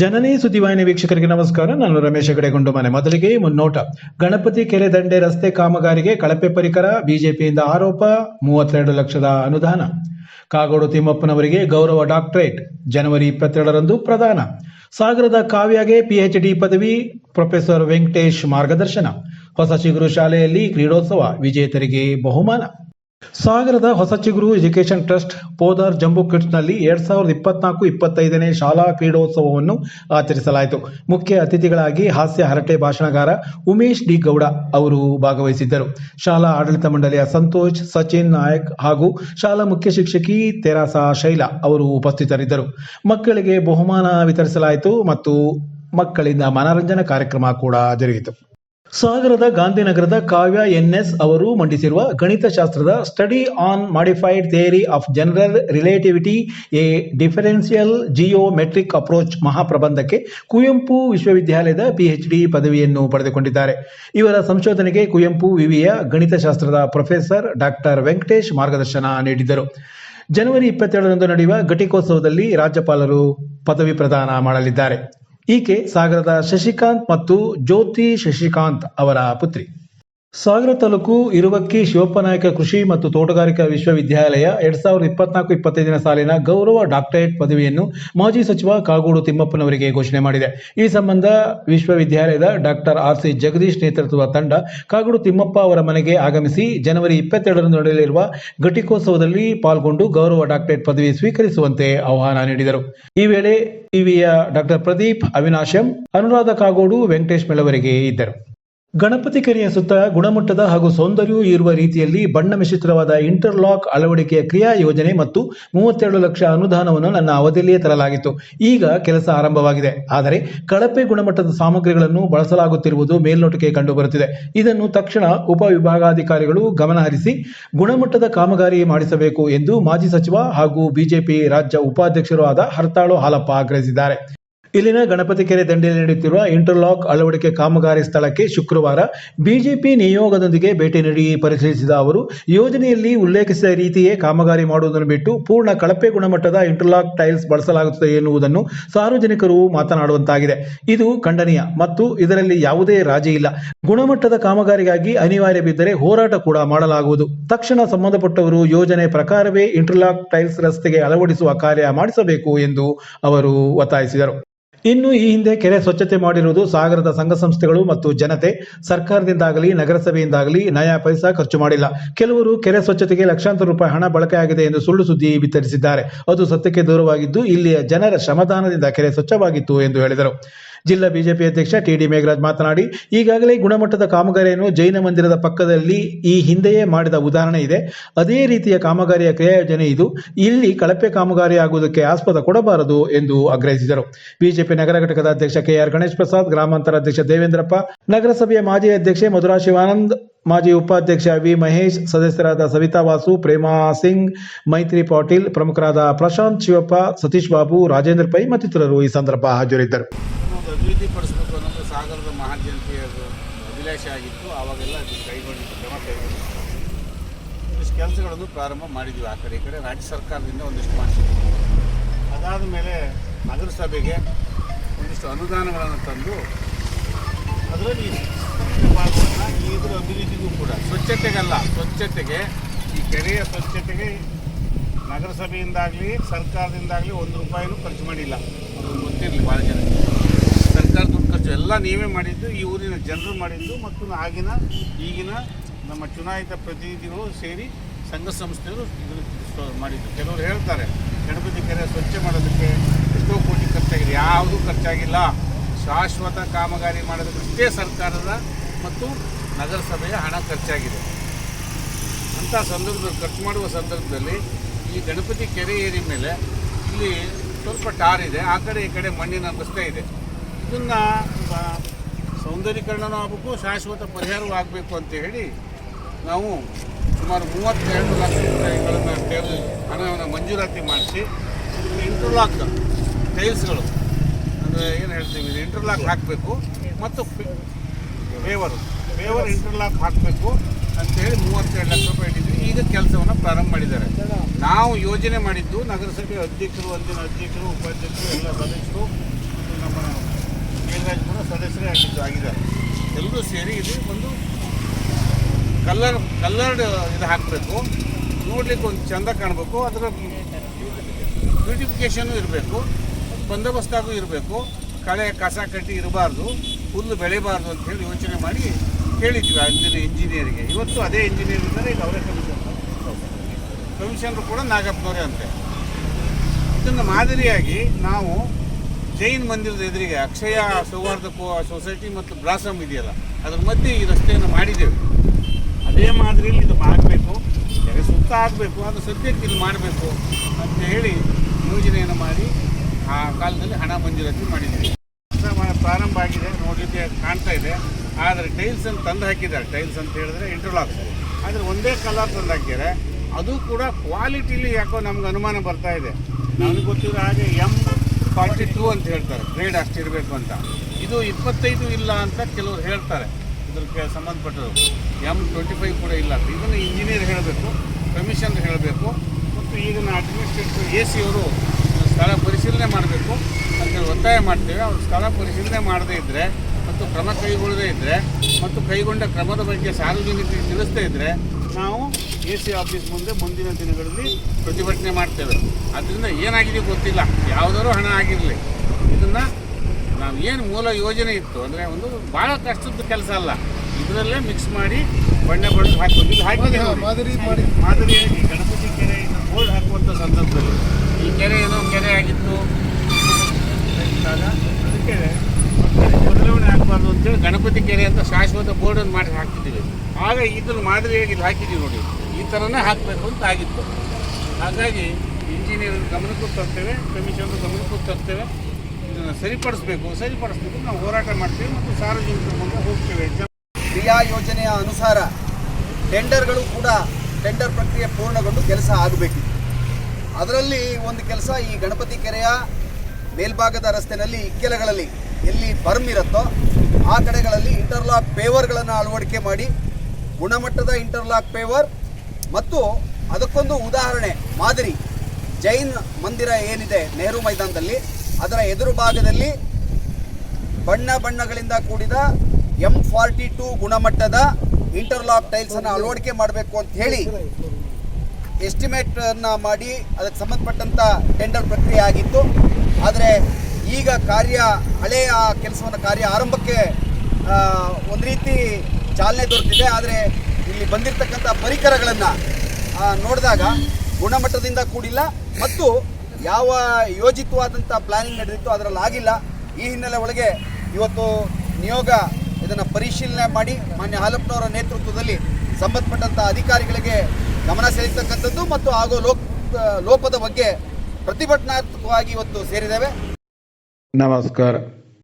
ಜನನಿ ಸುದ್ದಿವಾಹಿನಿ ವೀಕ್ಷಕರಿಗೆ ನಮಸ್ಕಾರ. ನಾನು ರಮೇಶ್ ಹೆಗಡೆಗೊಂಡು ಮನೆ. ಮೊದಲಿಗೆ ಮುನ್ನೋಟ. ಗಣಪತಿ ಕೆರೆ ದಂಡೆ ರಸ್ತೆ ಕಾಮಗಾರಿಗೆ ಕಳಪೆ ಪರಿಕರ, ಬಿಜೆಪಿಯಿಂದ ಆರೋಪ, ಮೂವತ್ತೆರಡು ಲಕ್ಷದ ಅನುದಾನ. ಕಾಗೋಡು ತಿಮ್ಮಪ್ಪನವರಿಗೆ ಗೌರವ ಡಾಕ್ಟರೇಟ್. ಜನವರಿ ಇಪ್ಪತ್ತೆರಡರಂದು ಪ್ರದಾನ. ಸಾಗರದ ಕಾವ್ಯಗೆ ಪಿಎಚ್ಡಿ ಪದವಿ, ಪ್ರೊಫೆಸರ್ ವೆಂಕಟೇಶ್ ಮಾರ್ಗದರ್ಶನ. ಹೊಸ ಚಿಗುರು ಶಾಲೆಯಲ್ಲಿ ಕ್ರೀಡೋತ್ಸವ, ವಿಜೇತರಿಗೆ ಬಹುಮಾನ. ಸಾಗರದ ಹೊಸ ಚಿಗುರು ಎಜುಕೇಷನ್ ಟ್ರಸ್ಟ್ ಪೋದಾರ್ ಜಂಬು ಕಿಟ್ಸ್ನಲ್ಲಿ ಎರಡ್ ಸಾವಿರದ ಇಪ್ಪತ್ನಾಲ್ಕು ಇಪ್ಪತ್ತೈದನೇ ಶಾಲಾ ಕ್ರೀಡೋತ್ಸವವನ್ನು ಆಚರಿಸಲಾಯಿತು. ಮುಖ್ಯ ಅತಿಥಿಗಳಾಗಿ ಹಾಸ್ಯ ಹರಟೆ ಭಾಷಣಗಾರ ಉಮೇಶ್ ಡಿ ಗೌಡ ಅವರು ಭಾಗವಹಿಸಿದ್ದರು. ಶಾಲಾ ಆಡಳಿತ ಮಂಡಳಿಯ ಸಂತೋಷ್, ಸಚಿನ್ ನಾಯಕ್ ಹಾಗೂ ಶಾಲಾ ಮುಖ್ಯ ಶಿಕ್ಷಕಿ ತೆರಾಸಾ ಶೈಲಾ ಅವರು ಉಪಸ್ಥಿತರಿದ್ದರು. ಮಕ್ಕಳಿಗೆ ಬಹುಮಾನ ವಿತರಿಸಲಾಯಿತು ಮತ್ತು ಮಕ್ಕಳಿಂದ ಮನರಂಜನಾ ಕಾರ್ಯಕ್ರಮ ಕೂಡ ಜರುಗಿತು. ಸಾಗರದ ಗಾಂಧಿನಗರದ ಕಾವ್ಯ ಎನ್ಎಸ್ ಅವರು ಮಂಡಿಸಿರುವ ಗಣಿತಶಾಸ್ತ್ರದ study on modified theory of general relativity a differential geometric approach ಮಹಾಪ್ರಬಂಧಕ್ಕೆ Kuvempu ವಿಶ್ವವಿದ್ಯಾಲಯದ ಪಿಎಚ್ಡಿ ಪದವಿಯನ್ನು ಪಡೆದುಕೊಂಡಿದ್ದಾರೆ. ಇವರ ಸಂಶೋಧನೆಗೆ ಕುವೆಂಪು ವಿವಿಯ ಗಣಿತಶಾಸ್ತ್ರದ ಪ್ರೊಫೆಸರ್ ಡಾಕ್ಟರ್ ವೆಂಕಟೇಶ್ ಮಾರ್ಗದರ್ಶನ ನೀಡಿದ್ದರು ಜನವರಿ ಇಪ್ಪತ್ತೆರಡರಂದು ನಡೆಯುವ ಘಟಿಕೋತ್ಸವದಲ್ಲಿ ರಾಜ್ಯಪಾಲರು ಪದವಿ ಪ್ರದಾನ ಮಾಡಲಿದ್ದಾರೆ. ಈಕೆ ಸಾಗರದ ಶಶಿಕಾಂತ್ ಮತ್ತು ಜ್ಯೋತಿ ಶಶಿಕಾಂತ್ ಅವರ ಪುತ್ರಿ. ಸಾಗರ ತಾಲೂಕು ಇರುವಕ್ಕಿ ಶಿವಪ್ಪನಾಯಕ ಕೃಷಿ ಮತ್ತು ತೋಟಗಾರಿಕಾ ವಿಶ್ವವಿದ್ಯಾಲಯ ಎರಡ್ ಸಾವಿರದ ಇಪ್ಪತ್ನಾಲ್ಕು ಇಪ್ಪತ್ತೈದನೇ ಸಾಲಿನ ಗೌರವ ಡಾಕ್ಟರೇಟ್ ಪದವಿಯನ್ನು ಮಾಜಿ ಸಚಿವ ಕಾಗೋಡು ತಿಮ್ಮಪ್ಪನವರಿಗೆ ಘೋಷಣೆ ಮಾಡಿದೆ. ಈ ಸಂಬಂಧ ವಿಶ್ವವಿದ್ಯಾಲಯದ ಡಾಕ್ಟರ್ ಆರ್ ಸಿ ಜಗದೀಶ್ ನೇತೃತ್ವದ ತಂಡ ಕಾಗೋಡು ತಿಮ್ಮಪ್ಪ ಅವರ ಮನೆಗೆ ಆಗಮಿಸಿ ಜನವರಿ ಇಪ್ಪತ್ತೆರಡರಂದು ನಡೆಯಲಿರುವ ಘಟಿಕೋತ್ಸವದಲ್ಲಿ ಪಾಲ್ಗೊಂಡು ಗೌರವ ಡಾಕ್ಟರೇಟ್ ಪದವಿ ಸ್ವೀಕರಿಸುವಂತೆ ಆಹ್ವಾನ ನೀಡಿದರು. ಈ ವೇಳೆ ಇವಿಯ ಡಾಕ್ಟರ್ ಪ್ರದೀಪ್ ಅವಿನಾಶಂ, ಅನುರಾಧ ಕಾಗೋಡು, ವೆಂಕಟೇಶ್ ಮೆಳವರಿಗೆ ಇದ್ದರು. ಗಣಪತಿ ಕೆರೆಯ ಸುತ್ತ ಗುಣಮಟ್ಟದ ಹಾಗೂ ಸೌಂದರ್ಯವೂ ಇರುವ ರೀತಿಯಲ್ಲಿ ಬಣ್ಣ ಮಿಶ್ರಿತವಾದ ಇಂಟರ್ಲಾಕ್ ಅಳವಡಿಕೆಯ ಕ್ರಿಯಾ ಯೋಜನೆ ಮತ್ತು ಮೂವತ್ತೆರಡು ಲಕ್ಷ ಅನುದಾನವನ್ನು ನನ್ನ ಅವಧಿಯಲ್ಲಿಯೇ ತರಲಾಗಿತ್ತು. ಈಗ ಕೆಲಸ ಆರಂಭವಾಗಿದೆ. ಆದರೆ ಕಳಪೆ ಗುಣಮಟ್ಟದ ಸಾಮಗ್ರಿಗಳನ್ನು ಬಳಸಲಾಗುತ್ತಿರುವುದು ಮೇಲ್ನೋಟಕ್ಕೆ ಕಂಡುಬರುತ್ತಿದೆ. ಇದನ್ನು ತಕ್ಷಣ ಉಪವಿಭಾಗಾಧಿಕಾರಿಗಳು ಗಮನಹರಿಸಿ ಗುಣಮಟ್ಟದ ಕಾಮಗಾರಿ ಮಾಡಿಸಬೇಕು ಎಂದು ಮಾಜಿ ಸಚಿವ ಹಾಗೂ ಬಿಜೆಪಿ ರಾಜ್ಯ ಉಪಾಧ್ಯಕ್ಷರೂ ಆದ ಹರ್ತಾಳು ಹಾಲಪ್ಪ ಆಗ್ರಹಿಸಿದ್ದಾರೆ. ಇಲ್ಲಿನ ಗಣಪತಿ ಕೆರೆ ದಂಡೆಯಲ್ಲಿ ನಡೆಯುತ್ತಿರುವ ಇಂಟರ್ಲಾಕ್ ಅಳವಡಿಕೆ ಕಾಮಗಾರಿ ಸ್ಥಳಕ್ಕೆ ಶುಕ್ರವಾರ ಬಿಜೆಪಿ ನಿಯೋಗದೊಂದಿಗೆ ಭೇಟಿ ನೀಡಿ ಪರಿಶೀಲಿಸಿದ ಅವರು, ಯೋಜನೆಯಲ್ಲಿ ಉಲ್ಲೇಖಿಸಿದ ರೀತಿಯೇ ಕಾಮಗಾರಿ ಮಾಡುವುದನ್ನು ಬಿಟ್ಟು ಪೂರ್ಣ ಕಳಪೆ ಗುಣಮಟ್ಟದ ಇಂಟರ್ಲಾಕ್ ಟೈಲ್ಸ್ ಬಳಸಲಾಗುತ್ತದೆ ಎನ್ನುವುದನ್ನು ಸಾರ್ವಜನಿಕರು ಮಾತನಾಡುವಂತಾಗಿದೆ. ಇದು ಖಂಡನೀಯ ಮತ್ತು ಇದರಲ್ಲಿ ಯಾವುದೇ ರಾಜಿ ಇಲ್ಲ. ಗುಣಮಟ್ಟದ ಕಾಮಗಾರಿಗಾಗಿ ಅನಿವಾರ್ಯ ಬಿದ್ದರೆ ಹೋರಾಟ ಕೂಡ ಮಾಡಲಾಗುವುದು. ತಕ್ಷಣ ಸಂಬಂಧಪಟ್ಟವರು ಯೋಜನೆ ಪ್ರಕಾರವೇ ಇಂಟರ್ಲಾಕ್ ಟೈಲ್ಸ್ ರಸ್ತೆಗೆ ಅಳವಡಿಸುವ ಕಾರ್ಯ ಮಾಡಿಸಬೇಕು ಎಂದು ಅವರು ಒತ್ತಾಯಿಸಿದರು. ಇನ್ನು ಈ ಹಿಂದೆ ಕೆರೆ ಸ್ವಚ್ಛತೆ ಮಾಡಿರುವುದು ಸಾಗರದ ಸಂಘ ಸಂಸ್ಥೆಗಳು ಮತ್ತು ಜನತೆ. ಸರ್ಕಾರದಿಂದಾಗಲಿ, ನಗರಸಭೆಯಿಂದಾಗಲಿ ನಯಾ ಪೈಸಾ ಖರ್ಚು ಮಾಡಿಲ್ಲ. ಕೆಲವರು ಕೆರೆ ಸ್ವಚ್ಛತೆಗೆ ಲಕ್ಷಾಂತರ ರೂಪಾಯಿ ಹಣ ಬಳಕೆಯಾಗಿದೆ ಎಂದು ಸುಳ್ಳು ಸುದ್ದಿ ಬಿತ್ತರಿಸಿದ್ದಾರೆ ಅದು ಸತ್ಯಕ್ಕೆ ದೂರವಾಗಿದ್ದು, ಇಲ್ಲಿಯ ಜನರ ಶ್ರಮದಾನದಿಂದ ಕೆರೆ ಸ್ವಚ್ಛವಾಗಿತ್ತು ಎಂದು ಹೇಳಿದರು. ಜಿಲ್ಲಾ ಬಿಜೆಪಿ ಅಧ್ಯಕ್ಷ ಟಿಡಿ ಮೇಘರಾಜ್ ಮಾತನಾಡಿ, ಈಗಾಗಲೇ ಗುಣಮಟ್ಟದ ಕಾಮಗಾರಿಯನ್ನು ಜೈನ ಮಂದಿರದ ಪಕ್ಕದಲ್ಲಿ ಈ ಹಿಂದೆಯೇ ಮಾಡಿದ ಉದಾಹರಣೆ ಇದೆ. ಅದೇ ರೀತಿಯ ಕಾಮಗಾರಿಯ ಕ್ರಿಯಾಯೋಜನೆ ಇದು. ಇಲ್ಲಿ ಕಳಪೆ ಕಾಮಗಾರಿ ಆಗುವುದಕ್ಕೆ ಆಸ್ಪದ ಕೊಡಬಾರದು ಎಂದು ಆಗ್ರಹಿಸಿದರು. ಬಿಜೆಪಿ ನಗರ ಘಟಕದ ಅಧ್ಯಕ್ಷ ಕೆಆರ್ ಗಣೇಶ್ ಪ್ರಸಾದ್, ಗ್ರಾಮಾಂತರ ಅಧ್ಯಕ್ಷ ದೇವೇಂದ್ರಪ್ಪ, ನಗರಸಭೆಯ ಮಾಜಿ ಅಧ್ಯಕ್ಷೆ ಮಧುರಾ ಶಿವಾನಂದ್, ಮಾಜಿ ಉಪಾಧ್ಯಕ್ಷ ವಿ ಮಹೇಶ್, ಸದಸ್ಯರಾದ ಸವಿತಾ ವಾಸು, ಪ್ರೇಮಾ ಸಿಂಗ್, ಮೈತ್ರಿ ಪಾಟೀಲ್, ಪ್ರಮುಖರಾದ ಪ್ರಶಾಂತ್ ಶಿವಪ್ಪ, ಸತೀಶ್ ಬಾಬು, ರಾಜೇಂದ್ರ ಪೈ ಮತ್ತಿತರರು ಈ ಸಂದರ್ಭ ಹಾಜರಿದ್ದರು. ಸಾಗರದ ಮಹಾಜನತೆಯ ಅಭಿಲಾಷೆ ಆಗಿತ್ತು. ಆವಾಗೆಲ್ಲ ಅದು ಕೈಗೊಂಡಿದ್ದು, ಕ್ರಮ ಕೈಗೊಂಡಿತ್ತು. ಒಂದಿಷ್ಟು ಕೆಲಸಗಳನ್ನು ಪ್ರಾರಂಭ ಮಾಡಿದ್ದೀವಿ ಆ ಕಡೆ, ಈ ಕಡೆ ರಾಜ್ಯ ಸರ್ಕಾರದಿಂದ ಒಂದಿಷ್ಟು ಮಾಡಿಸಿದ್ವಿ ಅದಾದ ಮೇಲೆ ನಗರಸಭೆಗೆ ಒಂದಿಷ್ಟು ಅನುದಾನಗಳನ್ನು ತಂದು ಅದರಲ್ಲಿ ಭಾಗವನ್ನು ಇದ್ರ ಅಭಿವೃದ್ಧಿಗೂ ಕೂಡ ಸ್ವಚ್ಛತೆಗಲ್ಲ, ಸ್ವಚ್ಛತೆಗೆ ಈ ಕೆರೆಯ ಸ್ವಚ್ಛತೆಗೆ ನಗರಸಭೆಯಿಂದಾಗಲಿ, ಸರ್ಕಾರದಿಂದಾಗಲಿ ಒಂದು ರೂಪಾಯಿನೂ ಖರ್ಚು ಮಾಡಿಲ್ಲ. ಅದು ಗೊತ್ತಿರಲಿ ಭಾಳ ಜನ ಎಲ್ಲ ನೀವೇ ಮಾಡಿದ್ದು, ಈ ಊರಿನ ಜನರು ಮಾಡಿದ್ದು ಮತ್ತು ಆಗಿನ, ಈಗಿನ ನಮ್ಮ ಚುನಾಯಿತ ಪ್ರತಿನಿಧಿಗಳು ಸೇರಿ ಸಂಘ ಸಂಸ್ಥೆಗಳು ಇದನ್ನು ಮಾಡಿದ್ದು. ಕೆಲವರು ಹೇಳ್ತಾರೆ, ಗಣಪತಿ ಕೆರೆ ಸ್ವಚ್ಛ ಮಾಡೋದಕ್ಕೆ ಎಷ್ಟೋ ಕೋಟಿ ಖರ್ಚಾಗಿದೆ. ಯಾವುದೂ ಖರ್ಚಾಗಿಲ್ಲ. ಶಾಶ್ವತ ಕಾಮಗಾರಿ ಮಾಡೋದಕ್ಕಷ್ಟೇ ಸರ್ಕಾರದ ಮತ್ತು ನಗರಸಭೆಯ ಹಣ ಖರ್ಚಾಗಿದೆ. ಅಂಥ ಸಂದರ್ಭದಲ್ಲಿ, ಖರ್ಚು ಮಾಡುವ ಸಂದರ್ಭದಲ್ಲಿ ಈ ಗಣಪತಿ ಕೆರೆ ಏರಿ ಮೇಲೆ ಇಲ್ಲಿ ಸ್ವಲ್ಪ ಟಾರ್ ಇದೆ. ಆ ಕಡೆ, ಈ ಕಡೆ ಮಣ್ಣಿನ ರಸ್ತೆ ಇದೆ. ಇದನ್ನು ಸೌಂದರ್ಯೀಕರಣನೂ ಆಗಬೇಕು ಶಾಶ್ವತ ಪರಿಹಾರವೂ ಆಗಬೇಕು ಅಂತ ಹೇಳಿ ನಾವು ಸುಮಾರು ಮೂವತ್ತೆರಡು ಲಕ್ಷ ರೂಪಾಯಿಗಳನ್ನು ಟೇಲ್ ಹಣವನ್ನು ಮಂಜೂರಾತಿ ಮಾಡಿಸಿ ಇಂಟರ್ಲಾಕ್ ಟೈಲ್ಸ್ಗಳು ಅಂದರೆ ಏನು ಹೇಳ್ತೀವಿ ಇಂಟರ್ಲಾಕ್ ಹಾಕಬೇಕು. ಮತ್ತು ಫೇವರ್ ಫೇವರ್ ಇಂಟರ್ಲಾಕ್ ಹಾಕಬೇಕು ಅಂತೇಳಿ ಮೂವತ್ತೆರಡು ಲಕ್ಷ ರೂಪಾಯಿ ಇಟ್ಟಿದ್ವಿ ಈಗ ಕೆಲಸವನ್ನು ಪ್ರಾರಂಭ ಮಾಡಿದ್ದಾರೆ. ನಾವು ಯೋಜನೆ ಮಾಡಿದ್ದು ನಗರಸಭೆ ಅಧ್ಯಕ್ಷರು, ಅಂದಿನ ಅಧ್ಯಕ್ಷರು, ಉಪಾಧ್ಯಕ್ಷರು, ಎಲ್ಲ ಸದಸ್ಯರು ನಮ್ಮ ನಮ್ಮ ಕೂಡ ಸದಸ್ಯರೇ ಆಗಿದ್ದು ಆಗಿದ್ದಾರೆ ಎಲ್ಲರೂ ಸೇರಿ ಇದು ಒಂದು ಕಲ್ಲರ್, ಕಲ್ಲರ್ಡ್ ಇದು ಹಾಕಬೇಕು. ನೋಡಲಿಕ್ಕೆ ಒಂದು ಚಂದ ಕಾಣಬೇಕು. ಅದರ ಬ್ಯೂಟಿಫಿಕೇಷನು ಇರಬೇಕು. ಬಂದೋಬಸ್ತಾಗೂ ಇರಬೇಕು. ಕಳೆ, ಕಸ ಕಟ್ಟಿ ಇರಬಾರ್ದು. ಹುಲ್ಲು ಬೆಳೆಯಬಾರ್ದು ಅಂತ ಹೇಳಿ ಯೋಚನೆ ಮಾಡಿ ಕೇಳಿದ್ವಿ ಅಂದಿನ ಇಂಜಿನಿಯರಿಗೆ ಇವತ್ತು ಅದೇ ಇಂಜಿನಿಯರ್ ಇದ್ದಾರೆ ಈಗ ಅವರೇ ಕಮಿಷನ್ ಕಮಿಷನರು ಕೂಡ ನಾಗಪ್ಪನವರೇ ಅಂತೆ. ಇದನ್ನು ಮಾದರಿಯಾಗಿ ನಾವು ಜೈನ್ ಮಂದಿರದ ಎದುರಿಗೆ ಅಕ್ಷಯ ಸೌಹಾರ್ದ ಸೊಸೈಟಿ ಮತ್ತು ಬ್ಲಾಸಮ್ ಇದೆಯಲ್ಲ, ಅದ್ರ ಮಧ್ಯೆ ಈ ರಸ್ತೆಯನ್ನು ಮಾಡಿದ್ದೇವೆ. ಅದೇ ಮಾದರಿಯಲ್ಲಿ ಇದು ಮಾಡಬೇಕು. ಕೆರೆ ಸುತ್ತ ಆಗಬೇಕು, ಅದು ಸದ್ಯಕ್ಕೆ ಇದು ಮಾಡಬೇಕು ಅಂತ ಹೇಳಿ ಯೋಜನೆಯನ್ನು ಮಾಡಿ ಆ ಕಾಲದಲ್ಲಿ ಹಣ ಮಂಜೂರಾತಿ ಮಾಡಿದ್ದೀವಿ. ಪ್ರಾರಂಭ ಆಗಿದೆ, ನೋಡಲಿಕ್ಕೆ ಕಾಣ್ತಾ ಇದೆ. ಆದರೆ ಟೈಲ್ಸ್ ಅಂತ ತಂದು ಹಾಕಿದ್ದಾರೆ. ಟೈಲ್ಸ್ ಅಂತ ಹೇಳಿದ್ರೆ ಇಂಟರ್ಲಾಕ್ಸ್ ಆದರೆ ಒಂದೇ ಕಲರ್ ತಂದು ಹಾಕಿದ್ದಾರೆ. ಅದು ಕೂಡ ಕ್ವಾಲಿಟಿಲಿ ಯಾಕೋ ನಮ್ಗೆ ಅನುಮಾನ ಬರ್ತಾ ಇದೆ. ನನಗೆ ಗೊತ್ತಿರೋ ಹಾಗೆ ಎಂ ಫಾರ್ಟಿ ಟೂ ಅಂತ ಹೇಳ್ತಾರೆ. ಗ್ರೇಡ್ ಅಷ್ಟಿರಬೇಕು ಅಂತ. ಇದು ಇಪ್ಪತ್ತೈದು ಇಲ್ಲ ಅಂತ ಕೆಲವರು ಹೇಳ್ತಾರೆ. ಇದಕ್ಕೆ ಸಂಬಂಧಪಟ್ಟರು ಎಂ ಟ್ವೆಂಟಿ ಫೈವ್ ಕೂಡ ಇಲ್ಲ ಇದನ್ನು ಇಂಜಿನಿಯರ್ ಹೇಳಬೇಕು ಕಮಿಷನ್ ಹೇಳಬೇಕು, ಮತ್ತು ಈಗಿನ ಅಡ್ಮಿನಿಸ್ಟ್ರೇಟಿವ್ ಎ ಸಿ ಅವರು ಸ್ಥಳ ಪರಿಶೀಲನೆ ಮಾಡಬೇಕು ಅಂತ ಒತ್ತಾಯ ಮಾಡ್ತೇವೆ. ಅವರು ಸ್ಥಳ ಪರಿಶೀಲನೆ ಮಾಡದೇ ಇದ್ದರೆ ಮತ್ತು ಕ್ರಮ ಕೈಗೊಳ್ಳದೇ ಇದ್ದರೆ ಮತ್ತು ಕೈಗೊಂಡ ಕ್ರಮದ ಬಗ್ಗೆ ಸಾರ್ವಜನಿಕರಿಗೆ ತಿಳಿಸದೇ ಇದ್ದರೆ ನಾವು ಎ ಸಿ ಆಫೀಸ್ ಮುಂದೆ ಮುಂದಿನ ದಿನಗಳಲ್ಲಿ ಪ್ರತಿಭಟನೆ ಮಾಡ್ತೇವೆ. ಅದರಿಂದ ಏನಾಗಿದೆ ಗೊತ್ತಿಲ್ಲ. ಯಾವುದಾದ್ರು ಹಣ ಆಗಿರಲಿ. ಇದನ್ನು ನಾವು ಏನು ಮೂಲ ಯೋಜನೆ ಇತ್ತು ಅಂದರೆ ಒಂದು ಭಾಳ ಕಷ್ಟದ ಕೆಲಸ ಅಲ್ಲ. ಇದರಲ್ಲೇ ಮಿಕ್ಸ್ ಮಾಡಿ ಬಣ್ಣ ಬಣ್ಣ ಹಾಕೋದು ಇಲ್ಲಿ ಹಾಕಿದೆ. ಮಾದರಿ ಮಾಡಿ. ಮಾದರಿಯಾಗಿ ಗಣಪತಿ ಕೆರೆಯಿಂದ ಬೋರ್ಡ್ ಹಾಕುವಂಥ ಸಂದರ್ಭದಲ್ಲಿ. ಈ ಕೆರೆ ಏನೋ ಕೆರೆ ಆಗಿತ್ತು. ಅದಕ್ಕೆ ಬದಲಾವಣೆ ಆಗಬಾರ್ದು ಅಂತೇಳಿ ಗಣಪತಿ ಕೆರೆ ಅಂತ ಶಾಶ್ವತ ಬೋರ್ಡನ್ನು ಮಾಡಿ ಹಾಕಿದ್ದೀವಿ ಆಗ ಇದನ್ನು ಹೇಗೆ ಇಲ್ಲಿ ಹಾಕಿದ್ದೀವಿ ನೋಡಿ. ಈ ಥರನೇ ಹಾಕಬೇಕು ಅಂತ ಆಗಿತ್ತು. ಹಾಗಾಗಿ ಇಂಜಿನಿಯರ್ ಗಮನಕ್ಕೂ ತರ್ತೇವೆ ಕಮಿಷನ್ ಗಮನಕ್ಕೂ ತರ್ತೇವೆ. ಇದನ್ನು ಸರಿಪಡಿಸ್ಬೇಕು. ಸರಿಪಡಿಸ್ಬೇಕು ನಾವು ಹೋರಾಟ ಮಾಡ್ತೇವೆ ಮತ್ತು ಸಾರ್ವಜನಿಕರ ಮುಂದೆ ಹೋಗ್ತೇವೆ. ಕ್ರಿಯಾ ಯೋಜನೆಯ ಅನುಸಾರ ಟೆಂಡರ್ಗಳು ಕೂಡ ಟೆಂಡರ್ ಪ್ರಕ್ರಿಯೆ ಪೂರ್ಣಗೊಂಡು ಕೆಲಸ ಆಗಬೇಕಿತ್ತು. ಅದರಲ್ಲಿ ಒಂದು ಕೆಲಸ ಈ ಗಣಪತಿ ಕೆರೆಯ ಮೇಲ್ಭಾಗದ ರಸ್ತೆಯಲ್ಲಿ ಇಕ್ಕೆಲಗಳಲ್ಲಿ ಎಲ್ಲಿ ಬರ್ಮ್ ಇರುತ್ತೋ ಆ ಕಡೆಗಳಲ್ಲಿ ಇಂಟರ್ಲಾಕ್ ಪೇವರ್ಗಳನ್ನು ಅಳವಡಿಕೆ ಮಾಡಿ, ಗುಣಮಟ್ಟದ ಇಂಟರ್ಲಾಕ್ ಪೇವರ್ ಮತ್ತು ಅದಕ್ಕೊಂದು ಉದಾಹರಣೆ, ಮಾದರಿ, ಜೈನ್ ಮಂದಿರ ಏನಿದೆ ನೆಹರು ಮೈದಾನದಲ್ಲಿ, ಅದರ ಎದುರು ಭಾಗದಲ್ಲಿ ಬಣ್ಣ ಬಣ್ಣಗಳಿಂದ ಕೂಡಿದ ಎಂ ಫಾರ್ಟಿ ಟೂ ಗುಣಮಟ್ಟದ ಇಂಟರ್ಲಾಕ್ ಟೈಲ್ಸ್ ಅನ್ನು ಅಳವಡಿಕೆ ಮಾಡಬೇಕು ಅಂತ ಹೇಳಿ ಎಸ್ಟಿಮೇಟನ್ನು ಮಾಡಿ, ಅದಕ್ಕೆ ಸಂಬಂಧಪಟ್ಟಂತ ಟೆಂಡರ್ ಪ್ರಕ್ರಿಯೆ ಆಗಿತ್ತು. ಆದರೆ ಈಗ ಕಾರ್ಯ ಹಳೆಯ ಕೆಲಸವನ್ನು ಕಾರ್ಯ ಆರಂಭಕ್ಕೆ ಒಂದು ರೀತಿ ಚಾಲನೆ ದೊರೆತಿದೆ. ಆದರೆ ಇಲ್ಲಿ ಬಂದಿರತಕ್ಕಂಥ ಪರಿಕರಗಳನ್ನು ನೋಡಿದಾಗ ಗುಣಮಟ್ಟದಿಂದ ಕೂಡಿಲ್ಲ ಮತ್ತು ಯಾವ ಯೋಜಿತವಾದಂಥ ಪ್ಲಾನಿಂಗ್ ನಡೆದಿತ್ತು ಅದರಲ್ಲಿ ಆಗಿಲ್ಲ. ಈ ಹಿನ್ನೆಲೆ ಒಳಗೆ ಇವತ್ತು ನಿಯೋಗ ಇದನ್ನು ಪರಿಶೀಲನೆ ಮಾಡಿ, ಮಾನ್ಯ ಹಾಲಪ್ಪನವರ ನೇತೃತ್ವದಲ್ಲಿ ಸಂಬಂಧಪಟ್ಟಂಥ ಅಧಿಕಾರಿಗಳಿಗೆ ಗಮನ ಸೆಳೆತಕ್ಕಂಥದ್ದು ಮತ್ತು ಆಗೋ ಲೋಪ ಲೋಪದ ಬಗ್ಗೆ ಪ್ರತಿಭಟನಾತ್ಮಕವಾಗಿ ಇವತ್ತು ಸೇರಿದ್ದೇವೆ. ನಮಸ್ಕಾರ